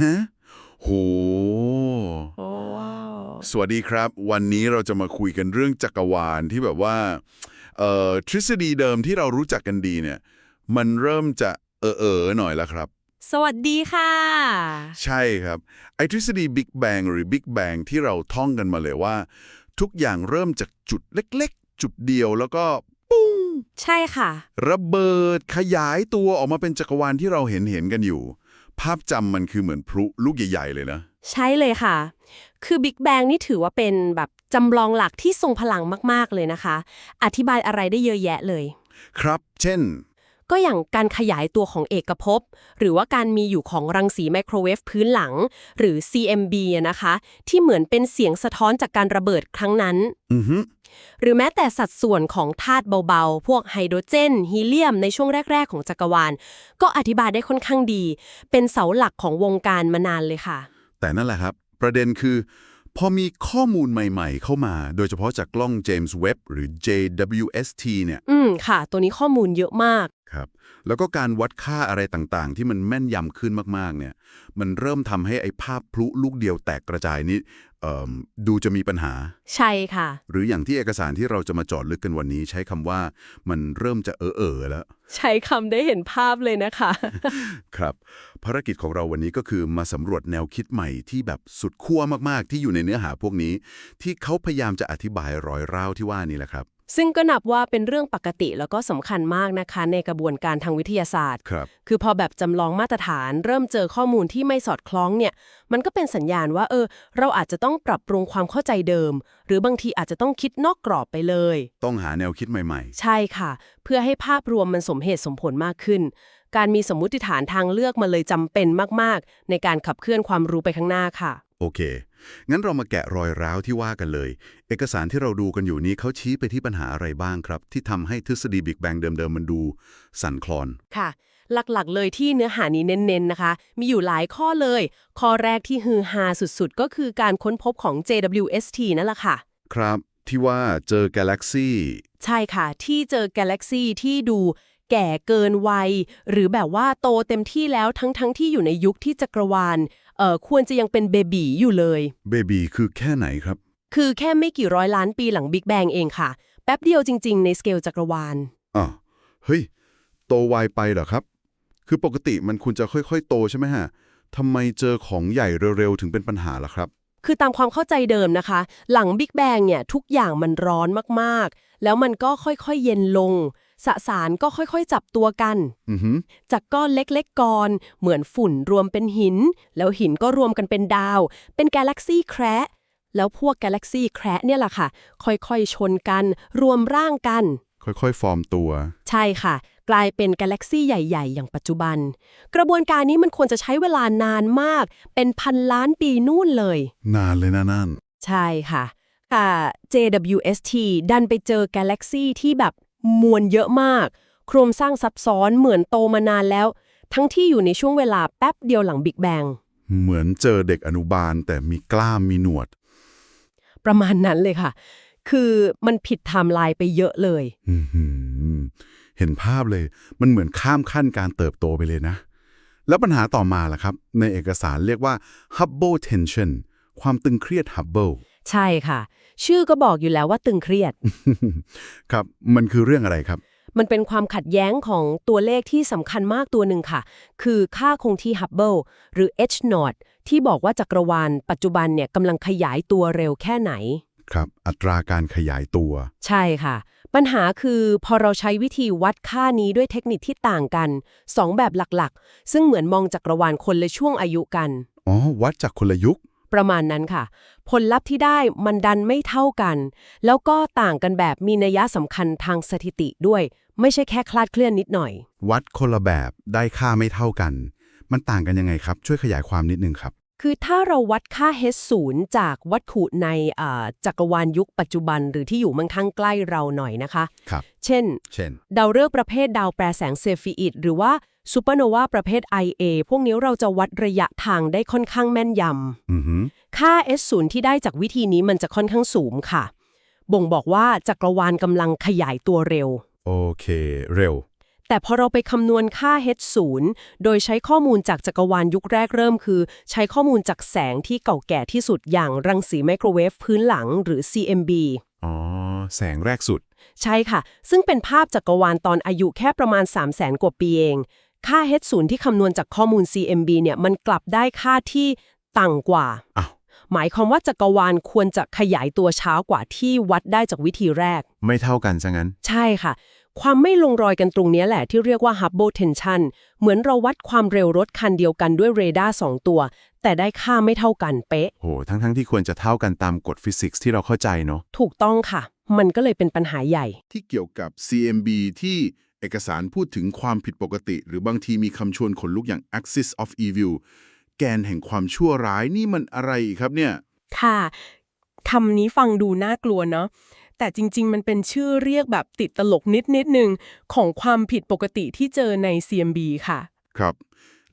ฮะโหโอ้ว้าว สวัสดีครับ วันนี้เราจะมาคุยกันเรื่องจักรวาลที่แบบว่าเอ่อทฤษฎีเดิมที่เรารู้จักกันดีเนี่ย มันเริ่มจะเออเออๆหน่อยแล้วครับ สวัสดีค่ะ ใช่ครับ ไอทฤษฎี Big Bang หรือ Big Bang ที่เราท่องกันมาเลยว่า ทุกอย่างเริ่มจากจุดเล็กๆ จุดเดียวแล้วก็ปุ้งใช่ค่ะ ระเบิดขยายตัวออกมาเป็นจักรวาลที่เราเห็นเห็นๆกันอยู่ ภาพจำมันคือเหมือนพลุลูกใหญ่ๆเลยนะ ใช่เลยค่ะ คือ Big Bang นี่ถือว่าเป็นแบบจำลองหลักที่ทรงพลังมาก ๆ เลยนะคะ อธิบายอะไรได้เยอะแยะเลย ครับ เช่น ก็อย่างการขยายตัวของเอกภพ หรือว่าการมีอยู่ของรังสีไมโครเวฟพื้นหลัง หรือ CMB อะนะคะ ที่เหมือนเป็นเสียงสะท้อนจากการระเบิดครั้งนั้นอือฮึหรือแม้แต่สัดส่วนของธาตุเบาๆ พวกไฮโดรเจน ฮีเลียมในช่วงแรก ๆ ของจักรวาล ก็อธิบายได้ค่อนข้างดี เป็นเสาหลักของวงการมานานเลยค่ะ แต่นั่นแหละครับ ประเด็นคือ พอมีข้อมูลใหม่ๆ เข้ามา โดยเฉพาะจากกล้องเจมส์เว็บหรือ JWST เนี่ย อืม ค่ะ ตัวนี้ข้อมูลเยอะมาก ครับ แล้วก็การวัดค่าอะไรต่างๆ ที่มันแม่นยำขึ้นมากๆเนี่ยมันเริ่มทำให้ไอ้ภาพพลุลูกเดียวแตกกระจายนี้เอิ่มดูจะมีปัญหา ใช่ค่ะ หรืออย่างที่เอกสารที่เราจะมาเจอดลึกกันวันนี้ ใช้คำว่ามันเริ่มจะเออเออๆแล้ว ใช้คำได้เห็นภาพเลยนะคะ ครับ ภารกิจของเราวันนี้ก็คือมาสำรวจแนวคิดใหม่ที่แบบสุดขั้วมากๆ ที่อยู่ในเนื้อหาพวกนี้ ที่เขาพยายามจะอธิบายรอยร้าวที่ว่านี่แหละครับ ซึ่งก็นับว่าเป็นเรื่องปกติแล้วก็สำคัญมากนะคะ ในกระบวนการทางวิทยาศาสตร์ ครับ คือพอแบบจำลองมาตรฐานเริ่มเจอข้อมูลที่ไม่สอดคล้องเนี่ย มันก็เป็นสัญญาณว่าเออ เราอาจจะต้องปรับปรุงความเข้าใจเดิม หรือบางทีอาจจะต้องคิดนอกกรอบไปเลย ต้องหาแนวคิดใหม่ ใช่ค่ะ เพื่อให้ภาพรวมมันสมเหตุสมผลมากขึ้น การมีสมมุติฐานทางเลือกมาเลยจำเป็นมาก ๆ ในการขับเคลื่อนความรู้ไปข้างหน้าค่ะ ๆ โอเค งั้นเรามาแกะรอยร้าวที่ว่ากันเลย เอกสารที่เราดูกันอยู่นี้เขาชี้ไปที่ปัญหาอะไรบ้างครับ ที่ทำให้ทฤษฎีบิ๊กแบงเดิมๆมันดู สั่นคลอน ค่ะ หลักๆ เลยที่เนื้อหานี้เน้นๆ นะคะ มีอยู่หลายข้อเลย ข้อแรกที่ฮือฮาสุดๆ ก็คือการค้นพบของ JWST นั่นแหละค่ะ ครับที่ว่าเจอกาแล็กซี่ใช่ค่ะ ที่เจอกาแล็กซีที่ดูแก่เกินวัย หรือแบบว่าโตเต็มที่แล้วทั้งๆทที่อยู่ในยุคที่จักรวาลเอ่อ ควรจะยังเป็นเบบีอยู่เลยเบบีคือแค่ไหนครับ คือแค่ไม่กี่ร้อยล้านปีหลังบิ๊กแบงเองค่ะ แป๊บเดียวจริง ๆ ในสเกลจักรวาลอะเฮ้ย โตไวไปเหรอครับ คือปกติมันควรจะค่อยๆ โตใช่ไหมฮะทำไมเจอของใหญ่เร็วๆ ถึงเป็นปัญหาล่ะครับ คือตามความเข้าใจเดิมนะคะ หลังบิ๊กแบงเนี่ยทุกอย่างมันร้อนมากๆ แล้วมันก็ค่อยๆ เย็นลง สสารก็ค่อยๆจับตัวกันอือหือจากก้อนเล็กๆก่อน เหมือนฝุ่นรวมเป็นหิน แล้วหินก็รวมกันเป็นดาว เป็นกาแล็กซี่แคระแล้วพวกกาแล็กซี่แคระเนี่ยแหละค่ะ ค่อยๆชนกัน รวมร่างกัน ค่อยๆ ฟอร์มตัว ใช่ค่ะ กลายเป็นกาแล็กซี่ใหญ่ๆ อย่างปัจจุบัน กระบวนการนี้มันควรจะใช้เวลานานมาก เป็นพันล้านปีนู่นเลย นานเลยนะนั่น ใช่ค่ะ แต่ JWST ดันไปเจอกาแล็กซี่ที่แบบ มวลเยอะมาก โครงสร้างซับซ้อนเหมือนโตมานานแล้ว ทั้งที่อยู่ในช่วงเวลาแป๊บเดียวหลังบิ๊กแบงเหมือนเจอเด็กอนุบาลแต่มีกล้ามมีหนวด ประมาณนั้นเลยค่ะ คือมันผิดไทม์ไลน์ไปเยอะเลยอื้อหือเห็นภาพเลย มันเหมือนข้ามขั้นการเติบโตไปเลยนะ แล้วปัญหาต่อมาล่ะครับ ในเอกสารเรียกว่า Hubble tension ความตึงเครียด Hubble ใช่ค่ะ ชื่อก็บอกอยู่แล้วว่าตึงเครียด ครับ มันคือเรื่องอะไรครับ มันเป็นความขัดแย้งของตัวเลขที่สำคัญมากตัวหนึ่งค่ะ คือค่าคงที่ Hubble หรือ H 0ที่บอกว่าจักรวาลปัจจุบันเนี่ยกำลังขยายตัวเร็วแค่ไหน ครับ อัตราการขยายตัว ใช่ค่ะ ปัญหาคือพอเราใช้วิธีวัดค่านี้ด้วยเทคนิคที่ต่างกันสองแบบหลักๆ ซึ่งเหมือนมองจักรวาลคนละช่วงอายุกัน อ๋อ วัดจากคนละยุค ประมาณนั้นค่ะ ผลลัพธ์ที่ได้มันดันไม่เท่ากัน แล้วก็ต่างกันแบบมีนัยสำคัญทางสถิติด้วย ไม่ใช่แค่คลาดเคลื่อนนิดหน่อย วัดคนละแบบได้ค่าไม่เท่ากัน มันต่างกันยังไงครับ ช่วยขยายความนิดนึงครับ คือถ้าเราวัดค่า H 0 จากวัตถุในอ่าจักรวาลยุคปัจจุบัน หรือที่อยู่มั่งคั่งใกล้เราหน่อยนะคะ ครับ เช่น เช่น ดาวฤกษ์ประเภทดาวแปรแสงเซฟีอิดหรือว่า ซูเปอร์โนวาประเภท IA พวกนี้เราจะวัดระยะทางได้ค่อนข้างแม่นยอือหือำค่า S 0 ที่ได้จากวิธีนี้มันจะค่อนข้างสูงค่ะ บ่งบอกว่าจักรวาลกำลังขยายตัวเร็ว โอเค เร็ว แต่พอเราไปคำนวณค่า h 0 โดยใช้ข้อมูลจากจักรวาลยุคแรกเริ่มคือ ใช้ข้อมูลจากแสงที่เก่าแก่ที่สุดอย่างรังสีไมโครเวฟพื้นหลังหรือ CMB อ๋อ แสงแรกสุด ใช่ค่ะ ซึ่งเป็นภาพจักรวาลตอนอายุแค่ประมาณ 3 0 0แสนกว่าปีเอง ค่า h 0 ที่คำนวณจากข้อมูล CMB เนี่ยมันกลับได้ค่าที่ต่ำกว่าอ้าวหมายความว่าจักรวาลควรจะขยายตัวช้ากว่าที่วัดได้จากวิธีแรก ไม่เท่ากันซะงั้น ใช่ค่ะ ความไม่ลงรอยกันตรงเนี้ยแหละที่เรียกว่า Hubble tension เหมือนเราวัดความเร็วรถคันเดียวกันด้วยเรดาร์สองตัว แต่ได้ค่าไม่เท่ากันเป๊ะ โห ทั้งๆที่ควรจะเท่ากันตามกฎฟิสิกส์ที่เราเข้าใจเนาะ ถูกต้องค่ะ มันก็เลยเป็นปัญหาใหญ่ ที่เกี่ยวกับ CMB ที่ เอกสารพูดถึงความผิดปกติ หรือบางทีมีคำชวนขนลุกอย่าง axis of evil แกนแห่งความชั่วร้ายนี่มันอะไรอีกครับเนี่ย ค่ะคำนี้ฟังดูน่ากลัวเนาะแต่จริง ๆ มันเป็นชื่อเรียกแบบติดตลกนิดนิดๆหนึ่งของความผิดปกติที่เจอใน CMB ค่ะ ครับ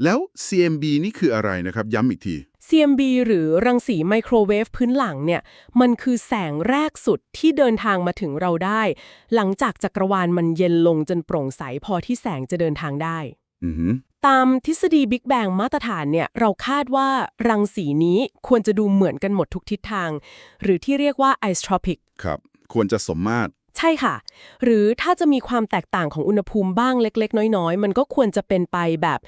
แล้ว CMB นี่คืออะไรนะครับ ย้ำอีกที CMB หรือรังสีไมโครเวฟพื้นหลังเนี่ย มันคือแสงแรกสุดที่เดินทางมาถึงเราได้ หลังจากจักรวาลมันเย็นลงจนโปร่งใสพอที่แสงจะเดินทางได้อือหือตามทฤษฎีบิ๊กแบงมาตรฐานเนี่ย เราคาดว่ารังสีนี้ควรจะดูเหมือนกันหมดทุกทิศทาง หรือที่เรียกว่า isotropic ครับ ควรจะสมมาตร ใช่ค่ะ หรือถ้าจะมีความแตกต่างของอุณหภูมิบ้างเล็ก ๆ น้อยๆ มันก็ควรจะเป็นไปแบบ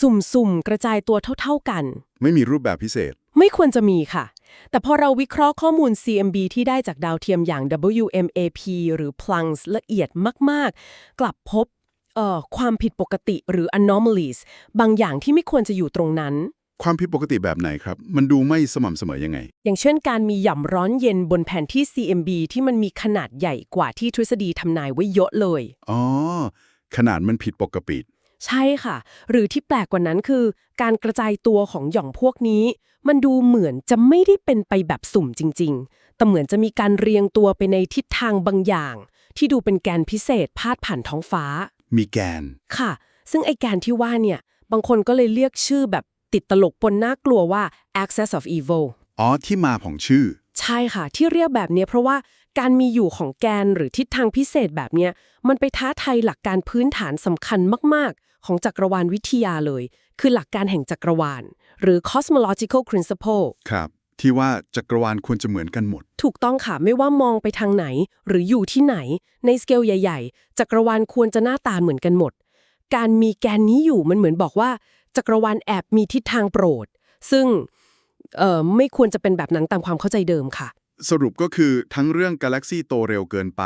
สุ่มๆ กระจายตัวเท่า ๆกัน ไม่มีรูปแบบพิเศษ ไม่ควรจะมีค่ะ แต่พอเราวิเคราะห์ข้อมูล CMB ที่ได้จากดาวเทียมอย่าง WMAP หรือ Planck ละเอียดมากๆ กลับพบเอ่อความผิดปกติหรือ anomalies บางอย่างที่ไม่ควรจะอยู่ตรงนั้น ความผิดปกติแบบไหนครับ มันดูไม่สม่ำเสมอยังไง อย่างเช่นการมีหย่ำร้อนเย็นบนแผนที่ CMB ที่มันมีขนาดใหญ่กว่าที่ทฤษฎีทำนายไว้เยอะเลย อ๋อ ขนาดมันผิดปกติ ใช่ค่ะ หรือที่แปลกกว่านั้นคือ การกระจายตัวของหย่อมพวกนี้ มันดูเหมือนจะไม่ได้เป็นไปแบบสุ่มจริง ๆ แต่เหมือนจะมีการเรียงตัวไปในทิศทางบางอย่าง ที่ดูเป็นแกนพิเศษพาดผ่านท้องฟ้า มีแกน ค่ะ ซึ่งไอแกนที่ว่าเนี่ย บางคนก็เลยเรียกชื่อแบบ ติดตลกปนน่ากลัวว่า access of evil อ๋อที่มาของชื่อ ใช่ค่ะ ที่เรียกแบบเนี้ยเพราะว่าการมีอยู่ของแกนหรือทิศทางพิเศษแบบเนี้ยมันไปท้าทายหลักการพื้นฐานสำคัญมาก ๆ ของจักรวาลวิทยาเลย คือหลักการแห่งจักรวาล หรือ cosmological principle ครับที่ว่าจักรวาลควรจะเหมือนกันหมด ถูกต้องค่ะ ไม่ว่ามองไปทางไหน หรืออยู่ที่ไหน ในสเกลใหญ่ ๆ จักรวาลควรจะหน้าตาเหมือนกันหมด การมีแกนนี้อยู่มันเหมือนบอกว่า จักรวาลแอบมีทิศทางโปรด ซึ่งเอ่อไม่ควรจะเป็นแบบนั้นตามความเข้าใจเดิมค่ะ สรุปก็คือทั้งเรื่องกาแล็กซี่โตเร็วเกินไป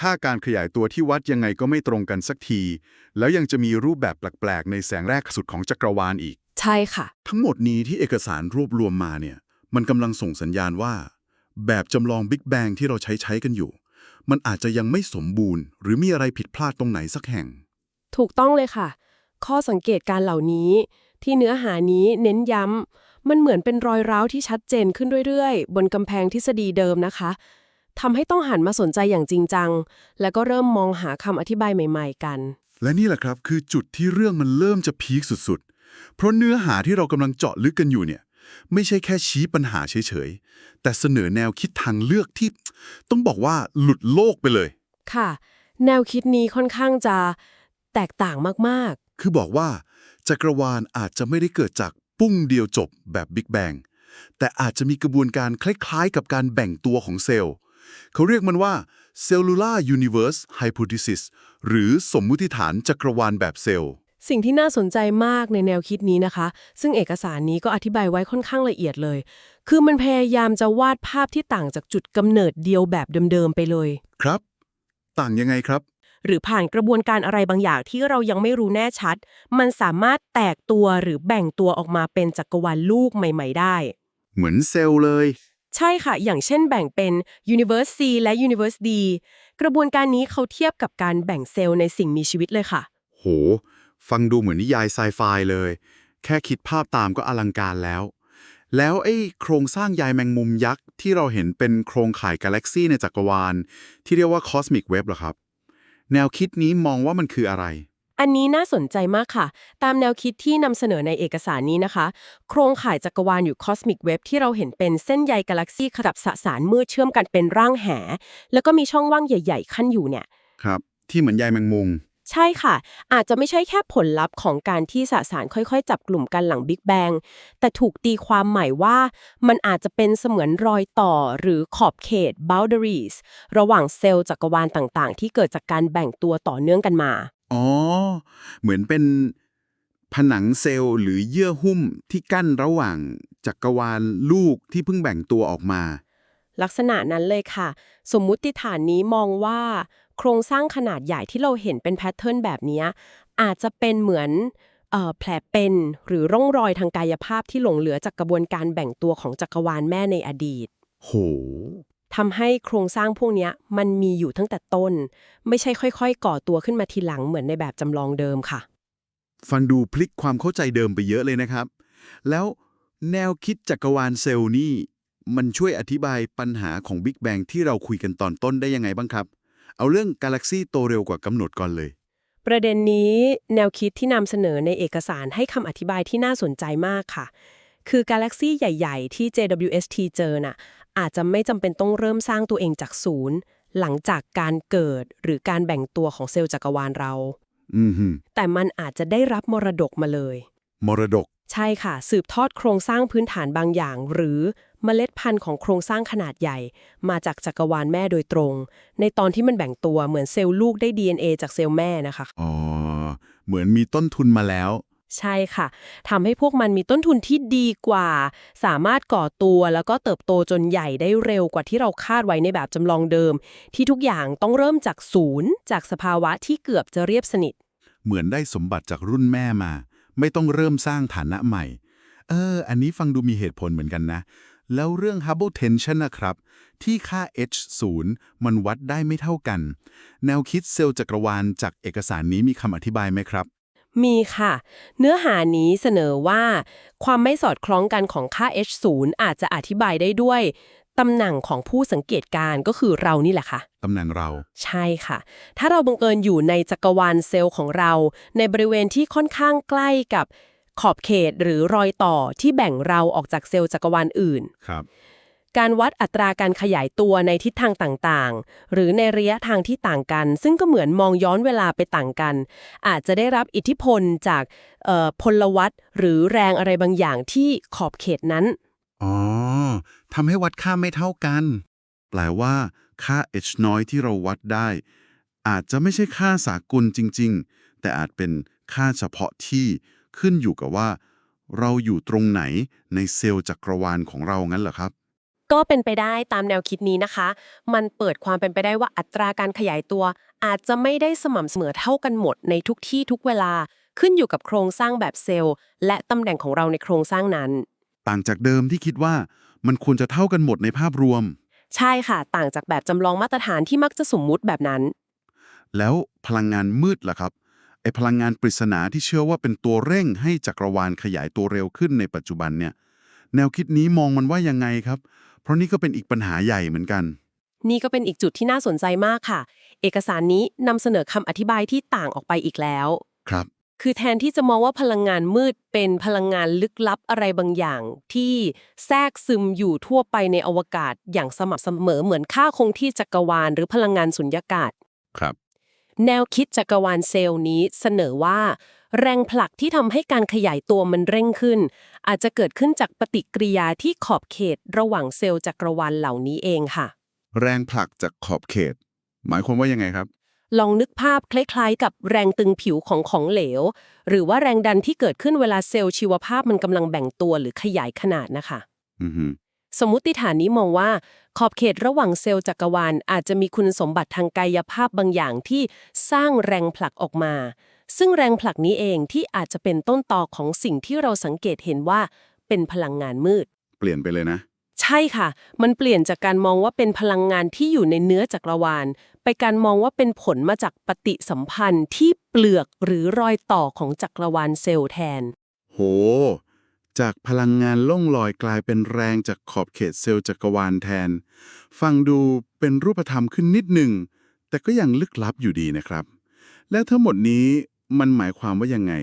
ถ้าการขยายตัวที่วัดยังไงก็ไม่ตรงกันสักที แล้วยังจะมีรูปแบบแปลกๆ ในแสงแรกสุดของจักรวาลอีก ใช่ค่ะ ทั้งหมดนี้ที่เอกสารรวบรวมมาเนี่ย มันกำลังส่งสัญญาณว่า แบบจำลองบิ๊กแบงที่เราใช้ใช้กันอยู่ มันอาจจะยังไม่สมบูรณ์ หรือมีอะไรผิดพลาดตรงไหนสักแห่ง ถูกต้องเลยค่ะ ข้อสังเกตการเหล่านี้ ที่เนื้อหานี้เน้นย้ำมันเหมือนเป็นรอยร้าวที่ชัดเจนขึ้นเรื่อยๆ บนกำแพงทฤษฎีเดิมนะคะทำให้ต้องหันมาสนใจอย่างจริงจัง แล้วก็เริ่มมองหาคำอธิบายใหม่ ๆ กัน และนี่แหละครับคือจุดที่เรื่องมันเริ่มจะพีคสุดๆ เพราะเนื้อหาที่เรากำลังเจาะลึกกันอยู่เนี่ยไม่ใช่แค่ชี้ปัญหาเฉยๆ แต่เสนอแนวคิดทางเลือกที่ ต้องบอกว่าหลุดโลกไปเลย ค่ะ แนวคิดนี้ค่อนข้างจะแตกต่างมาก คือบอกว่าจักรวาลอาจจะไม่ได้เกิดจากปุ้งเดียวจบแบบบิ๊กแบงแต่อาจจะมีกระบวนการคล้ายๆ กับการแบ่งตัวของเซลล์ เขาเรียกมันว่า cellular universe hypothesis หรือสมมุติฐานจักรวาลแบบเซลล์ๆสิ่งที่น่าสนใจมากในแนวคิดนี้นะคะ ซึ่งเอกสารนี้ก็อธิบายไว้ค่อนข้างละเอียดเลย คือมันพยายามจะวาดภาพที่ต่างจากจุดกำเนิดเดียวแบบเดิมๆไปเลย ครับ ต่างยังไงครับ หรือผ่านกระบวนการอะไรบางอย่างที่เรายังไม่รู้แน่ชัด มันสามารถแตกตัวหรือแบ่งตัวออกมาเป็นจักรวาลลูกใหม่ ๆ ได้ เหมือนเซลล์เลย ใช่ค่ะ อย่างเช่นแบ่งเป็น Universe C และ Universe D กระบวนการนี้เขาเทียบกับการแบ่งเซลล์ในสิ่งมีชีวิตเลยค่ะ โห ฟังดูเหมือนนิยายไซไฟเลย แค่คิดภาพตามก็อลังการแล้ว แล้วไอ้โครงสร้างใยแมงมุมยักษ์ที่เราเห็นเป็นโครงข่ายกาแล็กซี่ในจักรวาล ที่เรียกว่าคอสมิกเว็บเหรอครับ แนวคิดนี้มองว่ามันคืออะไร อันนี้น่าสนใจมากค่ะ ตามแนวคิดที่นำเสนอในเอกสารนี้นะคะ โครงข่ายจักรวาลอยู่คอสมิกเว็บที่เราเห็นเป็นเส้นใยกาแล็กซี่ขดับสสารมืดเชื่อมกันเป็นร่างแห แล้วก็มีช่องว่างใหญ่ ๆ ขั้นอยู่เนี่ย ครับ ที่เหมือนใยแมงมุม ใช่ค่ะ อาจจะไม่ใช่แค่ผลลัพธ์ของการที่สสารค่อยๆ จับกลุ่มกันหลังบิ๊กแบงแต่ถูกตีความใหม่ว่ามันอาจจะเป็นเสมือนรอยต่อหรือขอบเขต boundaries ระหว่างเซลล์จักรวาลต่างๆ ที่เกิดจากการแบ่งตัวต่อเนื่องกันมา อ๋อ เหมือนเป็นผนังเซลล์หรือเยื่อหุ้มที่กั้นระหว่างจักรวาลลูกที่เพิ่งแบ่งตัวออกมา ลักษณะนั้นเลยค่ะ สมมุติฐานนี้มองว่า โครงสร้างขนาดใหญ่ที่เราเห็นเป็นแพทเทิร์นแบบเนี้ยอาจจะเป็นเหมือนเอ่อแผลเป็นหรือร่องรอยทางกายภาพที่หลงเหลือจากกระบวนการแบ่งตัวของจักรวาลแม่ในอดีต โหทำให้โครงสร้างพวกเนี้ยมันมีอยู่ตั้งแต่ต้น ไม่ใช่ค่อย ๆ ก่อตัวขึ้นมาทีหลังเหมือนในแบบจำลองเดิมค่ะ ฟังดูพลิกความเข้าใจเดิมไปเยอะเลยนะครับ แล้วแนวคิดจักรวาลเซลล์นี่มันช่วยอธิบายปัญหาของบิ๊กแบงที่เราคุยกันตอนต้นได้ยังไงบ้างครับ เอาเรื่องกาแล็กซี่โตเร็วกว่ากำหนดก่อนเลย ประเด็นนี้แนวคิดที่นำเสนอในเอกสารให้คำอธิบายที่น่าสนใจมากค่ะ คือกาแล็กซี่ใหญ่ ๆ ที่ JWST เจอน่ะอาจจะไม่จำเป็นต้องเริ่มสร้างตัวเองจากศูนย์ หลังจากการเกิดหรือการแบ่งตัวของเซลล์จักรวาลเรา อือหือแต่มันอาจจะได้รับมรดกมาเลย มรดก ใช่ค่ะ สืบทอดโครงสร้างพื้นฐานบางอย่าง หรือ เมล็ดพันธุ์ของโครงสร้างขนาดใหญ่ มาจากจักรวาลแม่โดยตรง ในตอนที่มันแบ่งตัวเหมือนเซลล์ลูกได้ DNA จากเซลล์แม่นะคะ อ๋อ เหมือนมีต้นทุนมาแล้ว ใช่ค่ะทำให้พวกมันมีต้นทุนที่ดีกว่า สามารถก่อตัวแล้วก็เติบโตจนใหญ่ได้เร็วกว่าที่เราคาดไว้ในแบบจำลองเดิม ที่ทุกอย่างต้องเริ่มจากศูนย์ จากสภาวะที่เกือบจะเรียบสนิท เหมือนได้สมบัติจากรุ่นแม่มา ไม่ต้องเริ่มสร้างฐานะใหม่ เออ อันนี้ฟังดูมีเหตุผลเหมือนกันนะ แล้วเรื่อง Hubble tension นะครับ ที่ค่า h 0มันวัดได้ไม่เท่ากัน แนวคิดเซลล์จักรวาลจากเอกสารนี้มีคำอธิบายไหมครับ มีค่ะ เนื้อหานี้เสนอว่า ความไม่สอดคล้องกันของค่า h 0อาจจะอธิบายได้ด้วยตำแหน่งของผู้สังเกตการณ์ก็คือเรานี่แหละค่ะ ตำแหน่งเรา ใช่ค่ะ ถ้าเราบังเอิญอยู่ในจักรวาลเซลล์ของเรา ในบริเวณที่ค่อนข้างใกล้กับ ขอบเขตหรือรอยต่อที่แบ่งเราออกจากเซลล์จักรวาลอื่น ครับ การวัดอัตราการขยายตัวในทิศทางต่างๆ หรือในระยะทางที่ต่างกัน ซึ่งก็เหมือนมองย้อนเวลาไปต่างกัน อาจจะได้รับอิทธิพลจากเอ่อพลวัตหรือแรงอะไรบางอย่างที่ขอบเขตนั้น อ๋อทำให้วัดค่าไม่เท่ากัน แปลว่าค่า h น้อยที่เราวัดได้ อาจจะไม่ใช่ค่าสากลจริง ๆ แต่อาจเป็นค่าเฉพาะที่ ขึ้นอยู่กับว่า เราอยู่ตรงไหนในเซลล์จักรวาลของเรางั้นเหรอครับ ก็เป็นไปได้ตามแนวคิดนี้นะคะ มันเปิดความเป็นไปได้ว่าอัตราการขยายตัว อาจจะไม่ได้สม่ำเสมอเท่ากันหมดในทุกที่ทุกเวลาขึ้นอยู่กับโครงสร้างแบบเซลล์ และตำแหน่งของเราในโครงสร้างนั้น ต่างจากเดิมที่คิดว่ามันควรจะเท่ากันหมดในภาพรวม ใช่ค่ะ ต่างจากแบบจำลองมาตรฐานที่มักจะสมมุติแบบนั้น แล้วพลังงานมืดล่ะครับ ไอพลังงานปริศนาที่เชื่อว่าเป็นตัวเร่งให้จักรวาลขยายตัวเร็วขึ้นในปัจจุบันเนี่ยแนวคิดนี้มองมันว่ายังไงครับ เพราะนี่ก็เป็นอีกปัญหาใหญ่เหมือนกัน นี่ก็เป็นอีกจุดที่น่าสนใจมากค่ะ เอกสารนี้นำเสนอคำอธิบายที่ต่างออกไปอีกแล้ว ครับ คือแทนที่จะมองว่าพลังงานมืดเป็นพลังงานลึกลับอะไรบางอย่าง ที่แทรกซึมอยู่ทั่วไปในอวกาศอย่างสม่ำเสมอเหมือนค่าคงที่จักรวาล หรือพลังงานสุญญากาศ ครับ แนวคิดจักรวาลเซลล์นี้เสนอว่า แรงผลักที่ทำให้การขยายตัวมันเร่งขึ้น อาจจะเกิดขึ้นจากปฏิกิริยาที่ขอบเขตระหว่างเซลล์จักรวาลเหล่านี้เองค่ะ แรงผลักจากขอบเขต หมายความว่ายังไงครับ ลองนึกภาพคล้ายๆ กับแรงตึงผิวของของเหลว หรือว่าแรงดันที่เกิดขึ้นเวลาเซลล์ชีวภาพมันกำลังแบ่งตัวหรือขยายขนาดนะคะ อือฮึ สมมุติฐานนี้มองว่า ขอบเขตระหว่างเซลล์จักรวาล อาจจะมีคุณสมบัติทางกายภาพบางอย่างที่สร้างแรงผลักออกมา ซึ่งแรงผลักนี้เองที่อาจจะเป็นต้นตอของสิ่งที่เราสังเกตเห็นว่า เป็นพลังงานมืด เปลี่ยนไปเลยนะ ใช่ค่ะ มันเปลี่ยนจากการมองว่าเป็นพลังงานที่อยู่ในเนื้อจักรวาล ไปการมองว่าเป็นผลมาจากปฏิสัมพันธ์ที่เปลือกหรือรอยต่อของจักรวาลเซลล์แทน โห จากพลังงานล่องลอยกลายเป็นแรงจากขอบเขตเซลล์จักรวาลแทน ฟังดูเป็นรูปธรรมขึ้นนิดหนึ่ง แต่ก็ยังลึกลับอยู่ดีนะครับ และทั้งหมดนี้มันหมายความว่ายังไง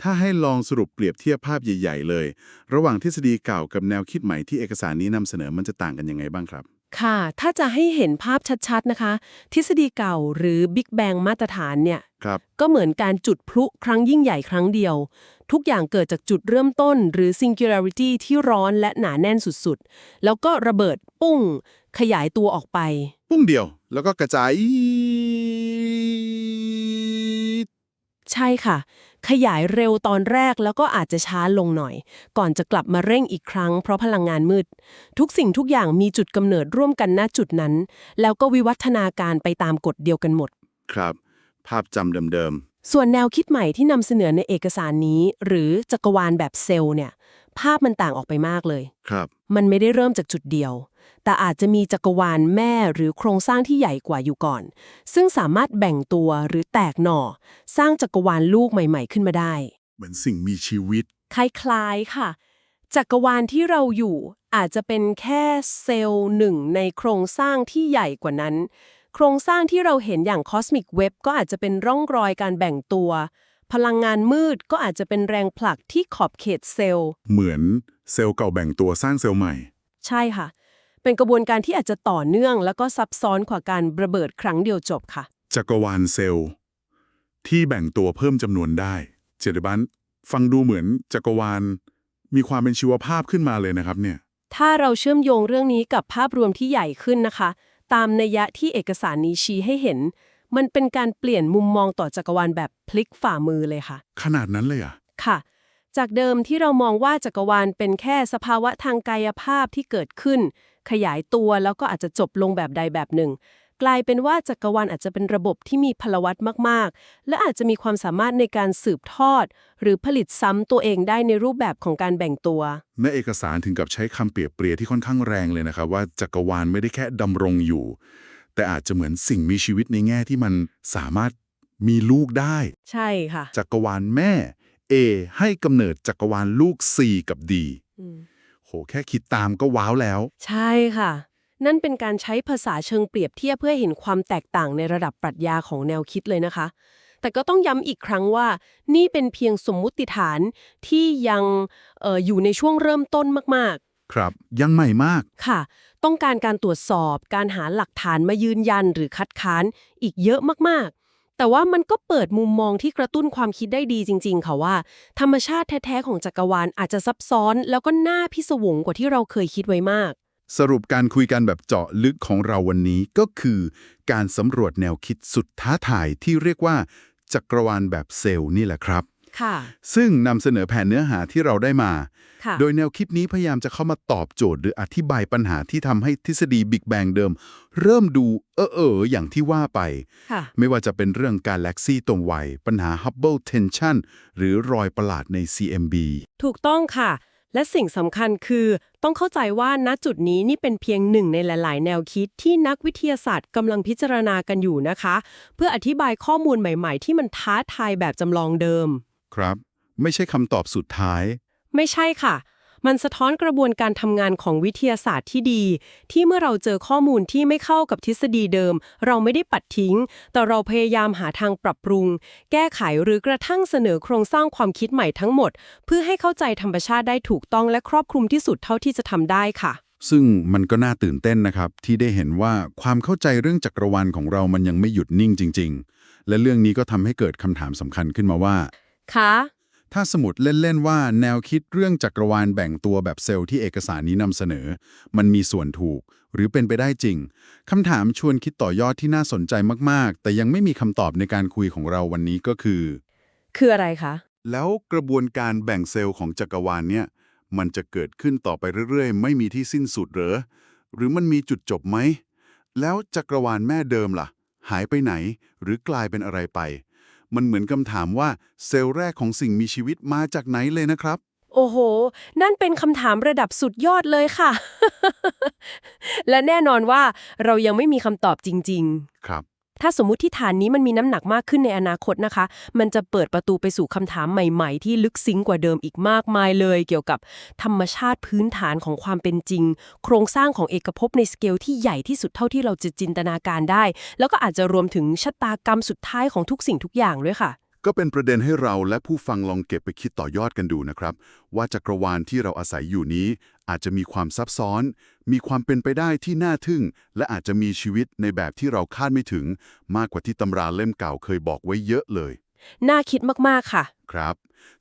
ถ้าให้ลองสรุปเปรียบเทียบภาพใหญ่ ๆ เลย ระหว่างทฤษฎีเก่ากับแนวคิดใหม่ที่เอกสารนี้นำเสนอมันจะต่างกันยังไงบ้างครับ ค่ะ ถ้าจะให้เห็นภาพชัดๆนะคะ ทฤษฎีเก่าหรือ Big Bang มาตรฐานเนี่ย ครับ ก็เหมือนการจุดพลุครั้งยิ่งใหญ่ครั้งเดียว ทุกอย่างเกิดจากจุดเริ่มต้น หรือ singularity ที่ร้อนและหนาแน่นสุดๆ แล้วก็ระเบิดปุ้ง ขยายตัวออกไป ปุ้งเดียว แล้วก็กระจาย ใช่ค่ะ ขยายเร็วตอนแรกแล้วก็อาจจะช้าลงหน่อย ก่อนจะกลับมาเร่งอีกครั้งเพราะพลังงานมืด ทุกสิ่งทุกอย่างมีจุดกำเนิดร่วมกันณจุดนั้น แล้วก็วิวัฒนาการไปตามกฎเดียวกันหมด ครับ ภาพจำเดิมส่วนแนวคิดใหม่ที่นำเสนอในเอกสารนี้ หรือจักรวาลแบบเซลล์เนี่ย ภาพมันต่างออกไปมากเลยๆครับ มันไม่ได้เริ่มจากจุดเดียว แต่อาจจะมีจักรวาลแม่หรือโครงสร้างที่ใหญ่กว่าอยู่ก่อน ซึ่งสามารถแบ่งตัวหรือแตกหน่อ สร้างจักรวาลลูกใหม่ ๆ ขึ้นมาได้ เหมือนสิ่งมีชีวิต คล้ายๆค่ะ จักรวาลที่เราอยู่อาจจะเป็นแค่เซลล์หนึ่งในโครงสร้างที่ใหญ่กว่านั้น โครงสร้างที่เราเห็นอย่างคอสมิกเว็บก็อาจจะเป็นร่องรอยการแบ่งตัว พลังงานมืดก็อาจจะเป็นแรงผลักที่ขอบเขตเซลล์ เหมือนเซลล์เก่าแบ่งตัวสร้างเซลล์ใหม่ ใช่ค่ะ เป็นกระบวนการที่อาจจะต่อเนื่อง แล้วก็ซับซ้อนกว่าการระเบิดครั้งเดียวจบค่ะ จักรวาลเซลล์ ที่แบ่งตัวเพิ่มจำนวนได้ เจดบันฟังดูเหมือนจักรวาล มีความเป็นชีวภาพขึ้นมาเลยนะครับเนี่ย ถ้าเราเชื่อมโยงเรื่องนี้กับภาพรวมที่ใหญ่ขึ้นนะคะ ตามนัยยะที่เอกสารนี้ชี้ให้เห็น มันเป็นการเปลี่ยนมุมมองต่อจักรวาลแบบพลิกฝ่ามือเลยค่ะ ขนาดนั้นเลยเหรอะ ค่ะ จากเดิมที่เรามองว่าจักรวาลเป็นแค่สภาวะทางกายภาพที่เกิดขึ้น ขยายตัวแล้วก็อาจจะจบลงแบบใดแบบหนึ่ง กลายเป็นว่าจักรวาลอาจจะเป็นระบบที่มีพลวัตมาก ๆ และอาจจะมีความสามารถในการสืบทอด หรือผลิตซ้ำตัวเองได้ในรูปแบบของการแบ่งตัว ในเอกสารถึงกับใช้คำเปรียบเปรียที่ค่อนข้างแรงเลยนะครับว่าจักรวาลไม่ได้แค่ดำรงอยู่ แต่อาจจะเหมือนสิ่งมีชีวิตในแง่ที่มันสามารถมีลูกได้ ใช่ค่ะ จักรวาลแม่ A ให้กำเนิดจักรวาลลูก C กับ D อืมโหแค่คิดตามก็ว้าวแล้ว ใช่ค่ะ นั่นเป็นการใช้ภาษาเชิงเปรียบเทียบเพื่อเห็นความแตกต่างในระดับปรัชญาของแนวคิดเลยนะคะ แต่ก็ต้องย้ำอีกครั้งว่า นี่เป็นเพียงสมมุติฐานที่ยังเอออยู่ในช่วงเริ่มต้นมากครับ ยังใหม่มากๆค่ะ ต้องการการตรวจสอบ การหาหลักฐานมายืนยันหรือคัดค้านอีกเยอะมากๆ แต่ว่ามันก็เปิดมุมมองที่กระตุ้นความคิดได้ดีจริง ๆ ค่ะว่า ธรรมชาติแท้ ๆ ของจักรวาลอาจจะซับซ้อน แล้วก็น่าพิศวงกว่าที่เราเคยคิดไว้มาก สรุปการคุยกันแบบเจาะลึกของเราวันนี้ก็คือ การสำรวจแนวคิดสุดท้าทายที่เรียกว่า จักรวาลแบบเซลล์นี่แหละครับ ซึ่งนำเสนอแผนเนื้อหาที่เราได้มาค่ะโดยแนวคิดนี้พยายามจะเข้ามาตอบโจทย์ หรืออธิบายปัญหาที่ทำให้ทฤษฎีบิ๊กแบงเดิม เริ่มดูเออเออๆอย่างที่ว่าไปค่ะไม่ว่าจะเป็นเรื่องกาแล็กซี่ตรงวัย ปัญหา Hubble tension หรือรอยประหลาดใน CMB ถูกต้องค่ะและสิ่งสำคัญคือต้องเข้าใจว่าณจุดนี้นี่เป็นเพียงหนึ่งในหลาย ๆ แนวคิดที่นักวิทยาศาสตร์กำลังพิจารณากันอยู่นะคะ เพื่ออธิบายข้อมูลใหม่ ๆ ที่มันท้าทายแบบจำลองเดิม ครับ ไม่ใช่คำตอบสุดท้าย ไม่ใช่ค่ะ มันสะท้อนกระบวนการทำงานของวิทยาศาสตร์ที่ดี ที่เมื่อเราเจอข้อมูลที่ไม่เข้ากับทฤษฎีเดิม เราไม่ได้ปัดทิ้ง แต่เราพยายามหาทางปรับปรุง แก้ไขหรือกระทั่งเสนอโครงสร้างความคิดใหม่ทั้งหมด เพื่อให้เข้าใจธรรมชาติได้ถูกต้องและครอบคลุมที่สุดเท่าที่จะทำได้ค่ะ ซึ่งมันก็น่าตื่นเต้นนะครับ ที่ได้เห็นว่าความเข้าใจเรื่องจักรวาลของเรามันยังไม่หยุดนิ่งจริง ๆ และเรื่องนี้ก็ทำให้เกิดคำถามสำคัญขึ้นมาว่า ค่ะถ้าสมมติเล่น ๆ ว่าแนวคิดเรื่องจักรวาลแบ่งตัวแบบเซลล์ที่เอกสารนี้นำเสนอ มันมีส่วนถูก หรือเป็นไปได้จริงคำถามชวนคิดต่อยอดที่น่าสนใจมากๆ แต่ยังไม่มีคำตอบในการคุยของเราวันนี้ก็คือ คืออะไรคะ แล้วกระบวนการแบ่งเซลล์ของจักรวาลเนี่ยมันจะเกิดขึ้นต่อไปเรื่อย ๆ ไม่มีที่สิ้นสุดเหรอหรือมันมีจุดจบไหมแล้วจักรวาลแม่เดิมล่ะ หายไปไหน หรือกลายเป็นอะไรไป มันเหมือนคำถามว่าเซลล์แรกของสิ่งมีชีวิตมาจากไหนเลยนะครับ โอ้โห นั่นเป็นคำถามระดับสุดยอดเลยค่ะ และแน่นอนว่าเรายังไม่มีคำตอบจริง ๆ ครับ ถ้าสมมติที่ฐานนี้มันมีน้ำหนักมากขึ้นในอนาคตนะคะ มันจะเปิดประตูไปสู่คำถามใหม่ ๆ ที่ลึกซึ้งกว่าเดิมอีกมากมายเลย เกี่ยวกับธรรมชาติพื้นฐานของความเป็นจริง โครงสร้างของเอกภพในสเกลที่ใหญ่ที่สุดเท่าที่เราจะจินตนาการได้ แล้วก็อาจจะรวมถึงชะตากรรมสุดท้ายของทุกสิ่งทุกอย่างด้วยค่ะ ก็เป็นประเด็นให้เราและผู้ฟังลองเก็บไปคิดต่อยอดกันดูนะครับ ว่าจักรวาลที่เราอาศัยอยู่นี้ อาจจะมีความซับซ้อน มีความเป็นไปได้ที่น่าทึ่ง และอาจจะมีชีวิตในแบบที่เราคาดไม่ถึง มากกว่าที่ตำราเล่มเก่าเคยบอกไว้เยอะเลย น่าคิดมาก ๆ ค่ะ ครับ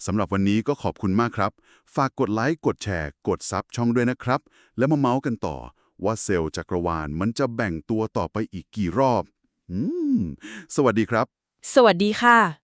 สำหรับวันนี้ก็ขอบคุณมากครับ ฝากกดไลค์กดแชร์ กดซับช่องด้วยนะครับ แล้วมาเมาส์กันต่อ ว่าเซลล์จักรวาลมันจะแบ่งตัวต่อไปอีกกี่รอบอืมสวัสดีครับ สวัสดีค่ะ